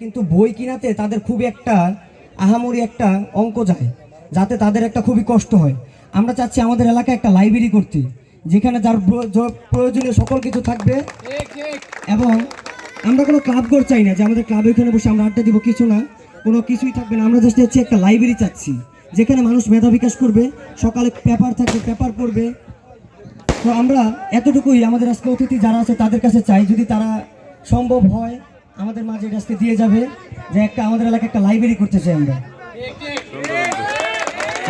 কিন্তু বই কিনাতে তাদের খুবই একটা আহামরি একটা অঙ্ক যায়, যাতে তাদের একটা খুবই কষ্ট হয়। আমরা চাচ্ছি আমাদের এলাকায় একটা লাইব্রেরি করতে, যেখানে যার প্র- প্রয়োজনীয় সকল কিছু থাকবে। এবং আমরা কোনো ক্লাব ঘর চাই না, যে আমাদের ক্লাবে ওখানে বসে আমরা আড্ডা দিব, কিছু না। কোনো কিছুই থাকবে না। আমরা জাস্ট হচ্ছে একটা লাইব্রেরি চাচ্ছি, যেখানে মানুষ মেধা বিকাশ করবে, সকালে পেপার থাকবে পেপার পড়বে। তো আমরা এতটুকুই আমাদের আজকে অতিথি যারা আছে তাদের কাছে চাই, যদি তারা সম্ভব হয় আমাদের মাঝে আজকে দিয়ে যাবে যে একটা আমাদের এলাকায় একটা লাইব্রেরি করতে চাই আমরা।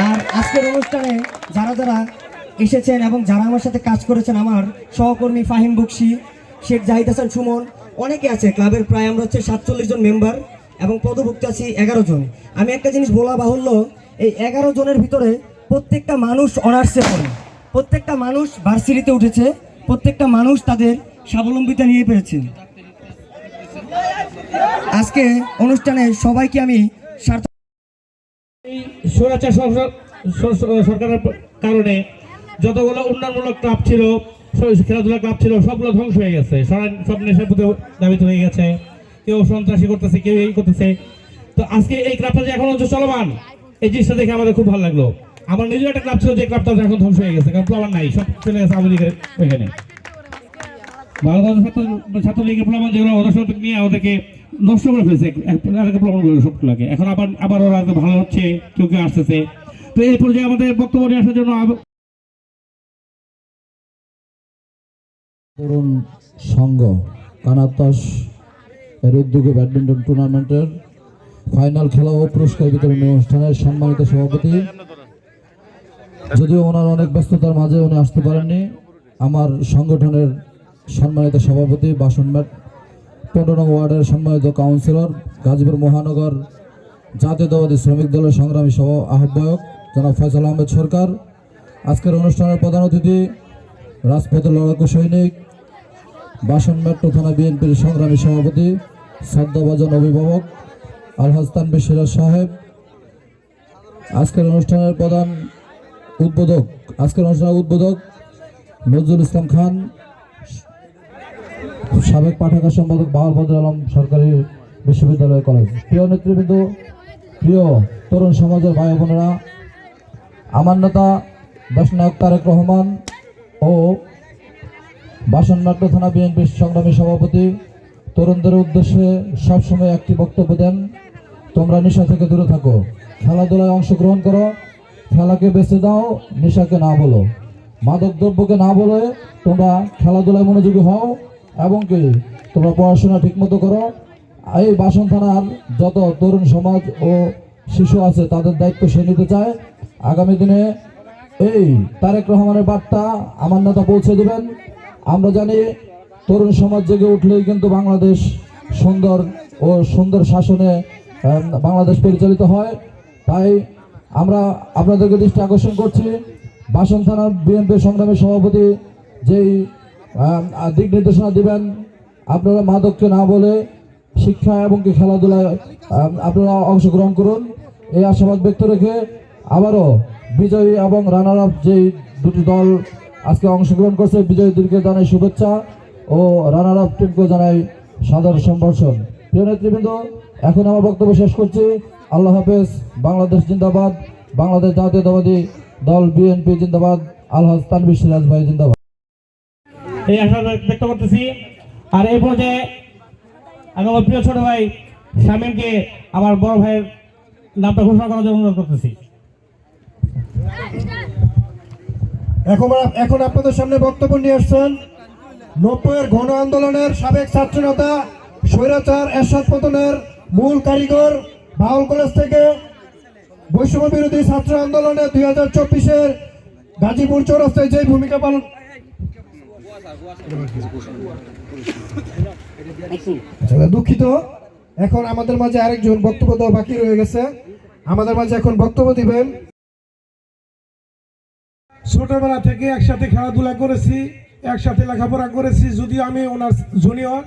আর আজকের অনুষ্ঠানে যারা যারা এসেছেন এবং যারা আমার সাথে কাজ করেছেন, আমার সহকর্মী ফাহিম বক্সি, শেখ জাহিদ হাসান সুমন, অনেকে আছে। ক্লাবের প্রায় আমরা হচ্ছে সাতচল্লিশ জন মেম্বার এবং পদভুক্ত আছি এগারো জন। আমি একটা জিনিস বলা বাহুল্য, এই এগারো জনের ভিতরে প্রত্যেকটা মানুষ অনার্সে পড়ে। প্রত্যেকটা মানুষ ভার্সিটিতে উঠেছে। প্রত্যেকটা মানুষ তাদের স্বাবলম্বিতা নিয়ে পেরেছে। আজকে অনুষ্ঠানে সবাইকে আমি সরকারের কারণে যতগুলো উন্নয়নমূলক ক্লাব ছিল খেলাধুলা ক্লাব ছিল, সবগুলো ধ্বংস হয়ে গেছে। সব নেশার প্রতি দাবিত হয়ে গেছে। কেউ সন্ত্রাসী করতেছে, কেউ এই করতেছে। তো আজকে এই ক্লাবটা যে এখন হচ্ছে চলমান, এই জিনিসটা দেখে আমাদের খুব ভালো লাগল। আমার নিজের একটা ক্লাব ছিল যে ক্লাবটা এখন ধ্বংস হয়ে গেছে, কারণ প্লাবার নাই, সব চলে গেছে আওয়ামী লীগের বাংলাদেশ ছাত্র ছাত্রলীগের প্লাবন যেগুলো ওদের নিয়ে ওদেরকে নষ্ট করে ফেলছে। করে সবগুলোকে। এখন আবার আবার ওরা ভালো হচ্ছে, কেউ কেউ আসতেছে। তো এই পর্যায়ে আমাদের বক্তব্য নিয়ে আসার জন্য তরুণ সংঘ কানাতাস এর উদ্যোগে ব্যাডমিন্টন টুর্নামেন্টের ফাইনাল খেলা ও পুরস্কার বিতরণী অনুষ্ঠানের সম্মানিত সভাপতি। যদিও ওনার অনেক ব্যস্ততার মাঝে উনি আসতে পারেননি, আমার সংগঠনের সম্মানিত সভাপতি বাসন পনেরো নং ওয়ার্ডের সম্মানিত কাউন্সিলর গাজীপুর মহানগর জাতীয়তাবাদী শ্রমিক দলের সংগ্রামী সভা আহ্বায়ক জনাব ফয়সাল আহমেদ সরকার। আজকের অনুষ্ঠানের প্রধান অতিথি রাজপথের লড়াকু সৈনিক, বাসন মেট্রো থানা বিএনপির সংগ্রামী সভাপতি, শ্রদ্ধাভাজন অভিভাবক, আলহাজ তানবির সিরাজ সাহেব। আজকের অনুষ্ঠানের প্রধান উদ্বোধক, আজকের অনুষ্ঠানের উদ্বোধক নজরুল ইসলাম খান সাবেক পাঠাগার সম্পাদক বাহাল বদর আলম সরকারি বিশ্ববিদ্যালয় কলেজ। প্রিয় নেতৃবৃন্দ, প্রিয় তরুণ সমাজের ভাই বোনেরা আমার নেতা দশনায়ক তারেক রহমান ও বাসননাট্য থানা বিএনপির সংগ্রামী সভাপতি, তরুণদের উদ্দেশ্যে সবসময় একটি বক্তব্য দেন, তোমরা নেশা থেকে দূরে থাকো, খেলাধুলায় অংশগ্রহণ করো, খেলাকে বেছে দাও, নেশাকে না বলো। মাদক দ্রব্যকে না বলে তোমরা খেলাধুলায় মনোযোগী হও এবং কি তোমরা পড়াশোনা ঠিকমতো করো, এই বাসন থানার যত তরুণ সমাজ ও শিশু আছে তাদের দায়িত্ব সে নিতে চায়। আগামী দিনে এই তারেক রহমানের বার্তা আমার নেতা পৌঁছে দেবেন। আমরা জানি তরুণ সমাজ জেগে উঠলেই কিন্তু বাংলাদেশ সুন্দর ও সুন্দর শাসনে বাংলাদেশ পরিচালিত হয়। তাই আমরা আপনাদেরকে দৃষ্টি আকর্ষণ করছি। বাসন থানা বিএনপির সংগ্রামী সভাপতি যেই দিক নির্দেশনা দিবেন। আপনারা মাদককে না বলে শিক্ষা এবং কি খেলাধুলায় আপনারা অংশগ্রহণ করুন। এই আশাবাদ ব্যক্ত রেখে আবারও বিজয়ী এবং রানার আপ যেই দুটি দল আজকে অংশগ্রহণ করছে বিজয়ী বিজয়ীদেরকে জানাই শুভেচ্ছা ও রানার আপ টিমকে জানাই সাধারণ সম্ভাষণ। প্রিয় নেতৃবৃন্দ, এখন আমার বক্তব্য শেষ করছি। আল্লাহ হাফেজ, বাংলাদেশ জিন্দাবাদ, বাংলাদেশ জাতীয়তাবাদী দল বিএনপি জিন্দাবাদ, আলহাজ তানবির সিরাজ ভাই জিন্দাবাদ। এই আশা ব্যক্ত করতেছি। আর এই পর্যায়ে আমি আমার প্রিয় ছোট ভাই শামীমকে আমার বড় ভাইয়ের নামটা ঘোষণা করার জন্য অনুরোধ করতেছি। এখন এখন আপনাদের সামনে বক্তব্য নিয়ে আসছেন নব্বইয়ের গণ আন্দোলনের সাবেক ছাত্রনেতা স্বৈরাচার এরশাদ পতনের মূল কারিগর বাউল কলেজ থেকে বৈষম্য বিরোধী ছাত্র আন্দোলনে দুই হাজার চব্বিশের গাজীপুর চৌরাস্তায় যে ভূমিকা পালন দুঃখিত। এখন আমাদের মাঝে আরেকজন বক্তব্য দেওয়া বাকি রয়ে গেছে। আমাদের মাঝে এখন বক্তব্য দিবেন। ছোটবেলা থেকে একসাথে খেলাধুলা করেছি, একসাথে লেখাপড়া করেছি, যদিও আমি ওনার জুনিয়র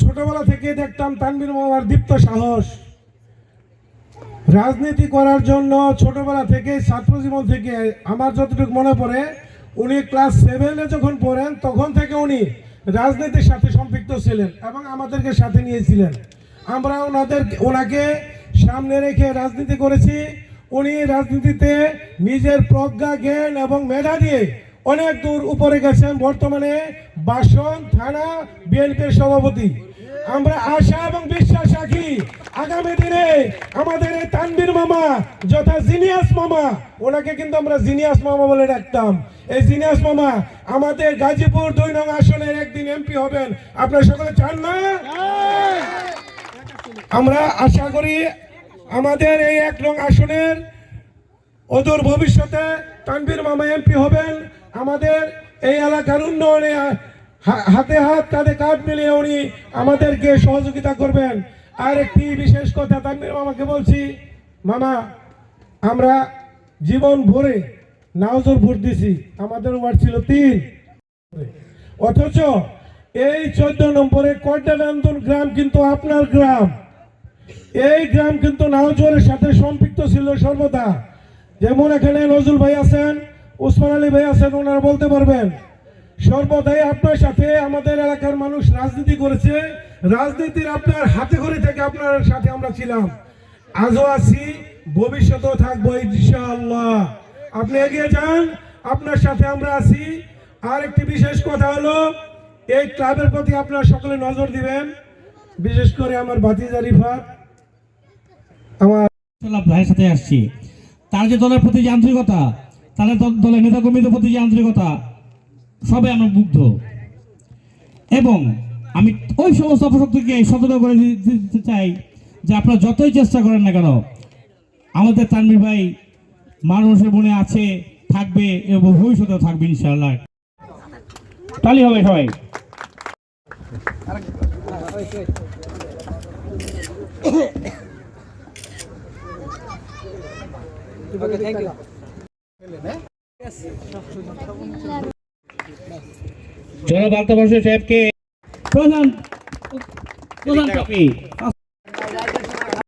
ছোটবেলা থেকে দেখতাম তানবীর মামার দীপ্ত সাহস। রাজনীতি করার জন্য ছোটবেলা থেকে ছাত্র জীবন থেকে আমার যতটুকু মনে পড়ে উনি ক্লাস সেভেনে যখন পড়েন, তখন থেকে উনি রাজনীতির সাথে সম্পৃক্ত ছিলেন এবং আমাদেরকে সাথে নিয়েছিলেন। আমরা ওনাদের, ওনাকে সামনে রেখে রাজনীতি করেছি। উনি রাজনীতিতে নিজের প্রজ্ঞা, জ্ঞান এবং মেধা দিয়ে অনেক দূর উপরে গেছেন। বর্তমানে বাসন থানা বিএনপির সভাপতি। আমরা আশা এবং আগামী দিনে আমাদের এই তানবীর মামা, যথা জিনিয়াস মামা, ওনাকে কিন্তু আমরা জিনিয়াস মামা বলে ডাকতাম। এই জিনিয়াস মামা আমাদের গাজীপুর দুই নং আসনের একদিন এমপি হবেন। আপনারা সকলে চান না? আমরা আশা করি আমাদের এই এক নং আসনের অদূর ভবিষ্যতে তানবীর মামা এমপি হবেন। আমাদের এই এলাকার উন্নয়নে হাতে হাত, কাঁধে কাঁধ মিলিয়ে উনি আমাদেরকে সহযোগিতা করবেন। আর একটি বিশেষ কথা তানবীর মামাকে বলছি, মামা, আমরা জীবন ভরে নাওজোর ভোট দিছি, আমাদের ওয়ার্ড ছিল তিন। অথচ এই চোদ্দ নম্বরে কর্দানন্দন গ্রাম কিন্তু আপনার গ্রাম। এই গ্রাম কিন্তু নাওজোরের সাথে সম্পৃক্ত ছিল সর্বদা। যেমন এখানে নজরুল ভাই আছেন, ওসমান আলী ভাই আছেন, ওনারা বলতে পারবেন সর্বদাই আপনার সাথে আমাদের এলাকার মানুষ রাজনীতি করেছে। রাজনীতির আপনার হাতে ঘড়ি থেকে আপনার সাথে আমরা ছিলাম। আজও আছি, ভবিষ্যতেও থাকব ইনশাআল্লাহ। আপনি এগিয়ে যান, আপনার সাথে আমরা আছি। আর একটি বিশেষ কথা হলো, এই ক্লাবের প্রতি আপনারা সকলে নজর দিবেন। বিশেষ করে আমার ভাতিজা রিফাত, আমার ভাইয়ের সাথে আসছি। তার যে দলের প্রতি যে আন্তরিকতা, তাদের দল- দলের নেতাকর্মীদের প্রতি যে আন্তরিকতা সবে আমরা মুগ্ধ। এবং আমি ওই সমস্ত অপশক্তিকে সতর্ক করে দিতে চাই যে আপনারা যতই চেষ্টা করেন না কেন আমাদের তানবির ভাই মানুষের মনে আছে থাকবে এবং ভবিষ্যতেও থাকবে ইনশাআল্লাহ। তালি হবে সবাই। জনাব আলতাফ সাহেবকে প্রধান প্রধান টপি